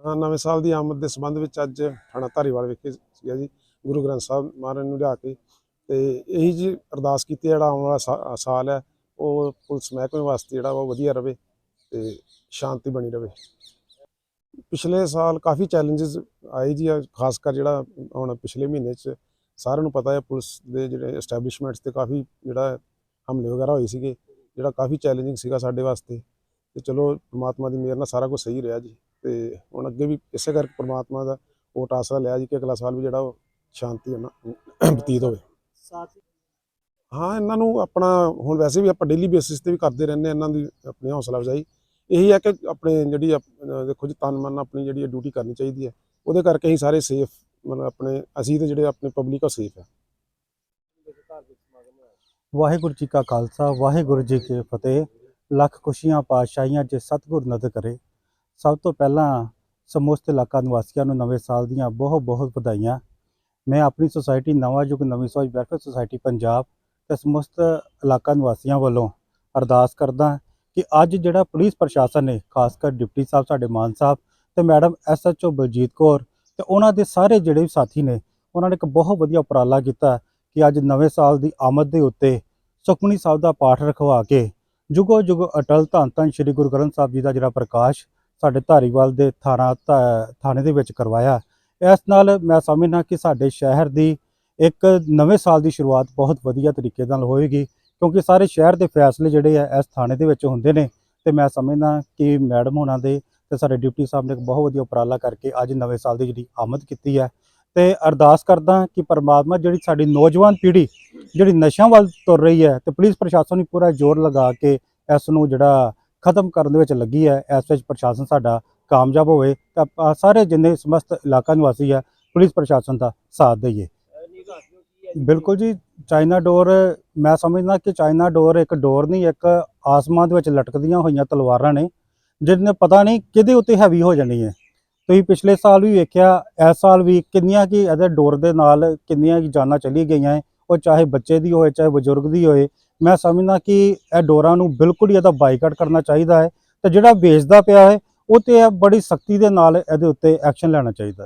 ਨਵੇਂ ਸਾਲ ਦੀ ਆਮਦ ਦੇ ਸੰਬੰਧ ਵਿੱਚ ਅੱਜ ਥਾਣਾ ਧਾਰੀਵਾਲ ਵਿਖੇ ਸੀਗਾ ਜੀ ਗੁਰੂ ਗ੍ਰੰਥ ਸਾਹਿਬ ਮਹਾਰਾਜ ਨੂੰ ਲਿਆ ਕੇ ਤੇ ਇਹੀ ਜੀ ਅਰਦਾਸ ਕੀਤੀ ਹੈ, ਜਿਹੜਾ ਆਉਣ ਵਾਲਾ ਸਾ- ਸਾਲ ਹੈ ਉਹ ਪੁਲਿਸ ਮਹਿਕਮੇ ਵਾਸਤੇ ਜਿਹੜਾ ਉਹ ਵਧੀਆ ਰਵੇ ਤੇ ਸ਼ਾਂਤੀ ਬਣੀ ਰਵੇ। ਪਿਛਲੇ ਸਾਲ ਕਾਫੀ ਚੈਲੰਜਸ ਆਏ ਜੀ ਆ, ਖਾਸ ਕਰ ਜਿਹੜਾ ਹੁਣ ਪਿਛਲੇ ਮਹੀਨੇ ਚ ਸਾਰਿਆਂ ਨੂੰ ਪਤਾ ਹੈ ਪੁਲਿਸ ਦੇ ਜਿਹੜੇ ਐਸਟੈਬਲਿਸ਼ਮੈਂਟਸ ਤੇ ਕਾਫੀ ਜਿਹੜਾ ਹਮਲੇ ਵਗੈਰਾ ਹੋਏ ਸੀਗੇ ਜਿਹੜਾ ਕਾਫੀ ਚੈਲੰਜਿੰਗ ਸੀਗਾ ਸਾਡੇ ਵਾਸਤੇ। ਤੇ ਚਲੋ ਪ੍ਰਮਾਤਮਾ ਦੀ ਮਿਹਰ ਨਾਲ ਸਾਰਾ ਕੁਝ ਸਹੀ ਰਿਹਾ ਜੀ। ਤੇ ਹੁਣ ਅੱਗੇ ਵੀ ਇਸੇ ਕਰਕੇ ਪ੍ਰਮਾਤਮਾ ਦਾ ਓਟ ਆਸਰਾ ਲਿਆ ਜੀ ਕਿ ਅਗਲਾ ਸਾਲ ਵੀ ਜਿਹੜਾ ਉਹ ਸ਼ਾਂਤੀ ਨਾਲ ਬਤੀਤ ਹੋਵੇ। ਹਾਂ ਇਹਨਾਂ ਨੂੰ ਆਪਣਾ ਹੁਣ ਵੈਸੇ ਵੀ ਆਪਾਂ ਡੇਲੀ ਬੇਸਿਸ ਤੇ ਵੀ ਕਰਦੇ ਰਹਿੰਦੇ ਹਾਂ ਇਹਨਾਂ ਦੀ ਆਪਣੀ ਹੌਸਲਾ ਅਫਜ਼ਾਈ। ਇਹੀ ਹੈ ਕਿ ਆਪਣੇ ਜਿਹੜੀ ਦੇਖੋ ਜੀ ਤਨ ਮਨ ਆਪਣੀ ਜਿਹੜੀ ਡਿਊਟੀ ਕਰਨੀ ਚਾਹੀਦੀ ਹੈ। ਉਹਦੇ ਕਰਕੇ ਅਸੀਂ ਸਾਰੇ ਸੇਫ ਮਤਲਬ ਆਪਣੇ ਅਸੀਂ ਤੇ ਜਿਹੜੇ ਆਪਣੇ ਪਬਲਿਕ ਆ ਸੇਫ ਹੈ ਵਾਹਿਗੁਰੂ ਜੀ ਕਾ ਖਾਲਸਾ ਵਾਹਿਗੁਰੂ ਜੀ ਕੀ ਫਤਿਹ। ਲੱਖ ਖੁਸ਼ੀਆਂ ਪਾਤਸ਼ਾਹੀਆਂ ਜੇ ਸਤਿਗੁਰ ਨਦ ਕਰੇ, ਸਭ ਤੋਂ ਪਹਿਲਾਂ ਸਮਸਤ ਇਲਾਕਾ ਨਿਵਾਸੀਆਂ ਨੂੰ ਨਵੇਂ ਸਾਲ ਦੀਆਂ ਬਹੁਤ ਬਹੁਤ ਵਧਾਈਆਂ। ਮੈਂ ਆਪਣੀ ਸੁਸਾਇਟੀ ਨਵਾਂ ਯੁਗ, ਨਵੀਂ ਸੋਚ ਵੈਲਫੇਅਰ ਸੁਸਾਇਟੀ ਪੰਜਾਬ ਤੇ ਸਮਸਤ ਇਲਾਕਾ ਨਿਵਾਸੀਆਂ ਵੱਲੋਂ ਅਰਦਾਸ ਕਰਦਾ ਕਿ ਅੱਜ ਜਿਹੜਾ ਪੁਲਿਸ ਪ੍ਰਸ਼ਾਸਨ ਨੇ, ਖਾਸ ਕਰ ਡਿਪਟੀ ਸਾਹਿਬ, ਸਾਡੇ ਮਾਨ ਸਾਹਿਬ ਤੇ ਮੈਡਮ ਐਸਐਚਓ ਬਲਜੀਤ ਕੌਰ ਤੇ ਉਹਨਾਂ ਦੇ ਸਾਰੇ ਜਿਹੜੇ ਵੀ ਸਾਥੀ ਨੇ, ਉਹਨਾਂ ਨੇ ਇੱਕ ਬਹੁਤ ਵਧੀਆ ਉਪਰਾਲਾ ਕੀਤਾ ਕਿ ਅੱਜ ਨਵੇਂ ਸਾਲ ਦੀ ਆਮਦ ਦੇ ਉੱਤੇ ਸੁਖਮਨੀ ਸਾਹਿਬ ਦਾ ਪਾਠ ਰਖਵਾ ਕੇ ਜੁਗੋ ਜੁਗ ਅਟਲ ਧੰਨ ਧੰਨ ਸ੍ਰੀ ਗੁਰੂ ਗ੍ਰੰਥ ਸਾਹਿਬ ਜੀ ਦਾ ਜਿਹੜਾ ਪ੍ਰਕਾਸ਼ ਸਾਡੇ ਧਾਰੀਵਾਲ ਦੇ ਥਾਣਾ ਧਾ- ਥਾਣੇ ਦੇ ਵਿੱਚ ਕਰਵਾਇਆ। ਇਸ ਨਾਲ ਮੈਂ ਸਮਝਦਾ ਕਿ ਸਾਡੇ ਸ਼ਹਿਰ ਦੀ ਇੱਕ ਨਵੇਂ ਸਾਲ ਦੀ ਸ਼ੁਰੂਆਤ ਬਹੁਤ ਵਧੀਆ ਤਰੀਕੇ ਨਾਲ ਹੋਏਗੀ, ਕਿਉਂਕਿ ਸਾਰੇ ਸ਼ਹਿਰ ਦੇ ਫੈਸਲੇ ਜਿਹੜੇ ਆ ਇਸ ਥਾਣੇ ਦੇ ਵਿੱਚ ਹੁੰਦੇ ਨੇ। ਤੇ ਮੈਂ ਸਮਝਦਾ ਕਿ ਮੈਡਮ ਹੋਣਾ ਦੇ ਤੇ ਸਾਡੇ ਡਿਪਟੀ ਸਾਹਿਬ ਨੇ ਇੱਕ ਬਹੁਤ ਵਧੀਆ ਉਪਰਾਲਾ ਕਰਕੇ ਅੱਜ ਨਵੇਂ ਸਾਲ ਦੀ ਜਿਹੜੀ ਆਮਦ ਕੀਤੀ ਹੈ। ਤੇ ਅਰਦਾਸ ਕਰਦਾ ਕਿ ਪਰਮਾਤਮਾ ਜਿਹੜੀ ਸਾਡੀ ਨੌਜਵਾਨ ਪੀੜ੍ਹੀ ਜਿਹੜੀ ਨਸ਼ਿਆਂ ਵੱਲ ਤੁਰ ਰਹੀ ਹੈ ਤੇ ਪੁਲਿਸ ਪ੍ਰਸ਼ਾਸਨ ਨੇ ਪੂਰਾ ਜ਼ੋਰ ਲਗਾ ਕੇ ਇਸ ਨੂੰ ਜਿਹੜਾ ਖਤਮ ਕਰਨ ਦੇ ਵਿੱਚ ਲੱਗੀ ਹੈ, ਇਸ ਵਿੱਚ ਪ੍ਰਸ਼ਾਸਨ ਸਾਡਾ ਕਾਮਯਾਬ ਹੋਵੇ ਤਾਂ ਆਪਾਂ ਸਾਰੇ ਜਿੰਨੇ ਸਮਸਤ ਇਲਾਕਾ ਨਿਵਾਸੀ ਹੈ ਪੁਲਿਸ ਪ੍ਰਸ਼ਾਸਨ ਦਾ ਸਾਥ ਦਈਏ। ਬਿਲਕੁਲ ਜੀ, ਚਾਈਨਾ ਡੋਰ, ਮੈਂ ਸਮਝਦਾ ਕਿ ਚਾਈਨਾ ਡੋਰ ਇੱਕ ਡੋਰ ਨਹੀਂ, ਇੱਕ ਆਸਮਾਨ ਦੇ ਵਿੱਚ ਲਟਕਦੀਆਂ ਹੋਈਆਂ ਤਲਵਾਰਾਂ ਨੇ, ਜਿਹਨੇ ਪਤਾ ਨਹੀਂ ਕਿਹਦੇ ਉੱਤੇ ਹੈਵੀ ਹੋ ਜਾਣੀ ਹੈ। ਤੁਸੀਂ ਪਿਛਲੇ ਸਾਲ ਵੀ ਵੇਖਿਆ, ਇਸ ਸਾਲ ਵੀ ਕਿੰਨੀਆਂ ਕੀ ਇਹਦੇ ਡੋਰ ਦੇ ਨਾਲ ਕਿੰਨੀਆਂ ਕੀ ਜਾਨਾਂ ਚਲੀ ਗਈਆਂ ਹੈ ਉਹ ਚਾਹੇ ਬੱਚੇ ਦੀ ਹੋਏ, ਚਾਹੇ ਬਜ਼ੁਰਗ ਦੀ ਹੋਏ। ਮੈਂ ਸਮਝਦਾ ਕਿ ਇਹ ਡੋਰਾਂ ਨੂੰ ਬਿਲਕੁਲ ਹੀ ਇਹਦਾ ਬਾਈਕਾਟ ਕਰਨਾ ਚਾਹੀਦਾ ਹੈ ਤੇ ਜਿਹੜਾ ਵੇਚਦਾ ਪਿਆ ਹੈ, ਉਹ ਤੇ ਇਹ ਬੜੀ ਸਖਤੀ ਦੇ ਨਾਲ ਇਹਦੇ ਉੱਤੇ ਐਕਸ਼ਨ ਲੈਣਾ ਚਾਹੀਦਾ ਹੈ।